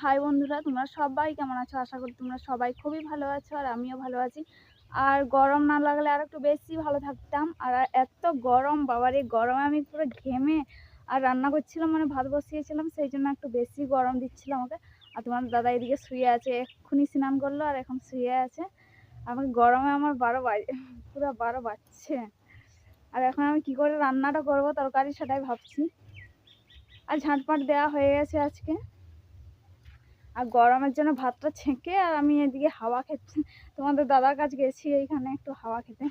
High বন্ধুরা, তোমরা সবাই কেমন আছো? আশা করি তোমরা সবাই খুবই ভালো আছো আর আমিও ভালো আছি। আর গরম না লাগলে আর একটু বেশি ভালো থাকতাম। আর এত গরম, বাবার এই গরমে আমি পুরো ঘেমে আর রান্না করছিলাম মানে ভাত বসিয়েছিলাম, সেই জন্য একটু বেশি গরম দিচ্ছিল আমাকে। আর তোমার দাদা এদিকে শুয়ে আছে, এক্ষুনি স্নান করল আর এখন শুয়ে আছে। আমাকে গরমে আমার বারো পুরো বারো বাজছে। আর এখন আমি কি করে রান্নাটা করব তরকারি সেটাই ভাবছি। আর ঝাঁটপাট দেওয়া হয়ে গেছে আজকে। আর গরমের জন্য ভাতটা ছেঁকে আর আমি এদিকে হাওয়া খেতে, তোমাদের দাদার কাছে গেছি এইখানে একটু হাওয়া খেতে।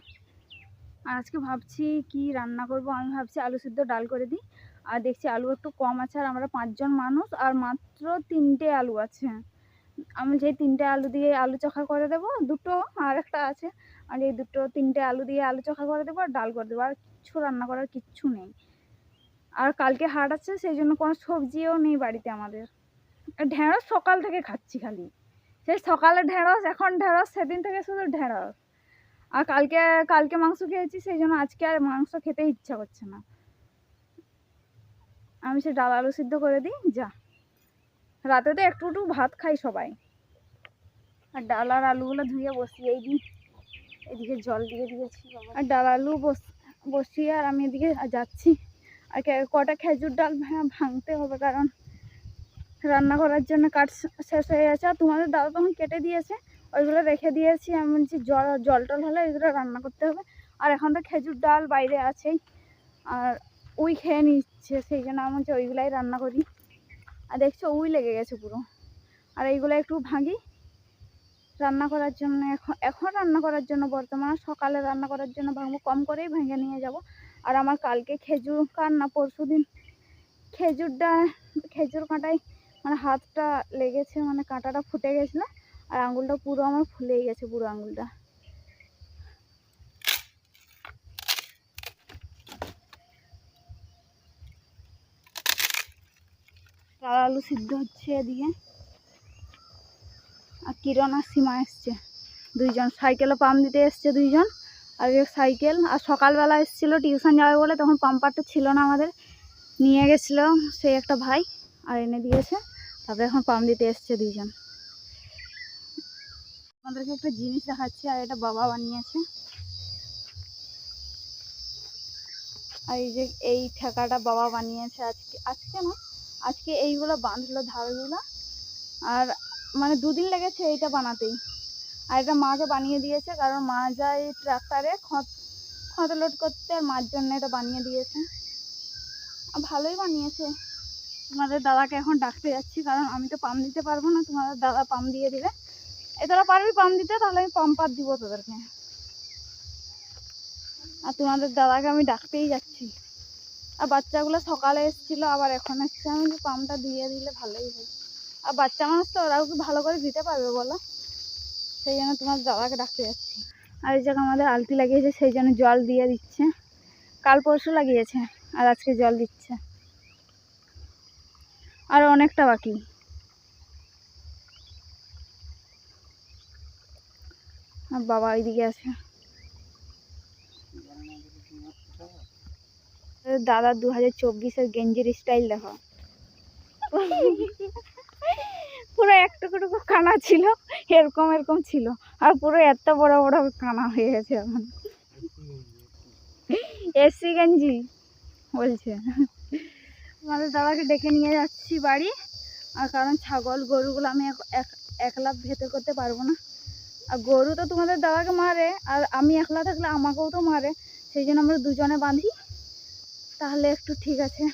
আর আজকে ভাবছি কি রান্না করব, আমি ভাবছি আলু সিদ্ধ ডাল করে দিই। আর দেখছি আলু একটু কম আছে আর আমরা পাঁচজন মানুষ আর মাত্র তিনটে আলু আছে। আমি যেই তিনটে আলু দিয়ে আলু চোখা করে দেবো, দুটো আর একটা আছে। আর এই দুটো তিনটে আলু দিয়ে আলু চোখা করে দেবো আর ডাল করে দেবো। আর কিচ্ছু রান্না করার কিচ্ছু নেই। আর কালকে হাট আছে, সেই জন্য কোনো সবজিও নেই বাড়িতে আমাদের। ঢেঁড়স সকাল থেকে খাচ্ছি খালি। সেই সকালে ঢেঁড়স, এখন ঢেঁড়স, সেদিন থেকে শুধু ঢেঁড়স। আর কালকে কালকে মাংস খেয়েছি, সেই জন্য আজকে আর মাংস খেতে ইচ্ছা করছে না। আমি সে ডাল আলু সিদ্ধ করে দিই, যা। রাতে তো একটু একটু ভাত খাই সবাই। আর ডাল আর আলুগুলো ধুয়ে বসিয়েই দিই। এদিকে জল দিয়ে দিয়েছি আর ডাল আলু বস, বসিয়ে আর আমি এদিকে যাচ্ছি। আর কটা খেজুর ডাল ভাঙতে হবে কারণ রান্না করার জন্য কাঠ শেষ হয়ে গেছে আর তোমাদের দাদা তখন কেটে দিয়েছে, ওইগুলো রেখে দিয়েছি। আমি বলছি, জল জল টল হলে এগুলো রান্না করতে হবে। আর এখন তো খেজুর ডাল বাইরে আছেই আর উই খেয়ে নিচ্ছে, সেই জন্য আমি বলছি ওইগুলাই রান্না করি। আর দেখছ, উই লেগে গেছে পুরো। আর এইগুলো একটু ভাঙি। রান্না করার জন্য এখন এখন রান্না করার জন্য বর্তমানে সকালে রান্না করার জন্য ভাঙবো, কম করেই ভেঙে নিয়ে যাব। আর আমার কালকে খেজুর কার না পরশু দিন খেজুরটা খেজুর কাঁটায় মানে হাতটা লেগেছে মানে কাঁটাটা ফুটে গেছিল আর আঙুলটা পুরো আমার ফুলেই গেছে, পুরো আঙুলটা। আলু সিদ্ধ হচ্ছে এদিকে। আর কিরণ আর সীমা এসছে, দুইজন। সাইকেলে পাম্প দিতে এসছে দুইজন। আর সাইকেল, আর সকালবেলা এসেছিল টিউশন যাবে বলে, তখন পাম্পারটা ছিল না আমাদের। নিয়ে গেছিল সেই একটা ভাই, আর এনে দিয়েছে। তারপরে এখন পাম দিতে এসছে দুইজন। আমাদেরকে একটা জিনিস দেখাচ্ছি, আর এটা বাবা বানিয়েছে। আর এই যে এই ঠেকাটা বাবা বানিয়েছে আজকে আজকে না, আজকে এইগুলো বাঁধলো ধারগুলো। আর মানে দুদিন লেগেছে এইটা বানাতেই। আর এটা মাকে বানিয়ে দিয়েছে, কারণ মা যায় ট্রাক্টারে খত খত লোড করতে, আর মার জন্য এটা বানিয়ে দিয়েছে। ভালোই বানিয়েছে। তোমাদের দাদাকে এখন ডাকতে যাচ্ছি, কারণ আমি তো পাম্প দিতে পারব না, তোমাদের দাদা পাম্প দিয়ে দিবে। এ, তোরা পারবি পাম্প দিতে, তাহলে আমি পাম্পার দিব তোদেরকে। আর তোমাদের দাদাকে আমি ডাকতেই যাচ্ছি। আর বাচ্চাগুলো সকালে এসেছিল, আবার এখন এসছে, আমি বলি পাম্পটা দিয়ে দিলে ভালোই হয়। আর বাচ্চা মানুষ তো, ওরাও কি ভালো করে দিতে পারবে বলো? সেই জন্য তোমার দাদাকে ডাকতে যাচ্ছি। আর এই জায়গায় আমাদের আলতি লাগিয়েছে, সেই জন্য জল দিয়ে দিচ্ছে। কাল পরশু লাগিয়েছে, আর আজকে জল দিচ্ছে। আর অনেকটা বাকি। বাবা ওইদিকে আছে। দাদা দু হাজার চব্বিশের গেঞ্জির স্টাইল দেখো। পুরো একটুকুটুকু কানা ছিল, এরকম এরকম ছিল। আর পুরো এত বড় বড় কানা হয়ে গেছে এখন। এসি গেঞ্জি, বলছে। আমাদের দাদাকে ডেকে নিয়ে যাচ্ছি বাড়ি। আর কারণ ছাগল, গরুগুলো আমি এক- এক- একলা ভেতর করতে পারব না। আর গরু তো তোমাদের দাদাকে মারে, আর আমি একলা থাকলে আমাকেও তো মারে। সেই জন্য আমরা দুজনে বাঁধি। তাহলে একটু ঠিক আছে।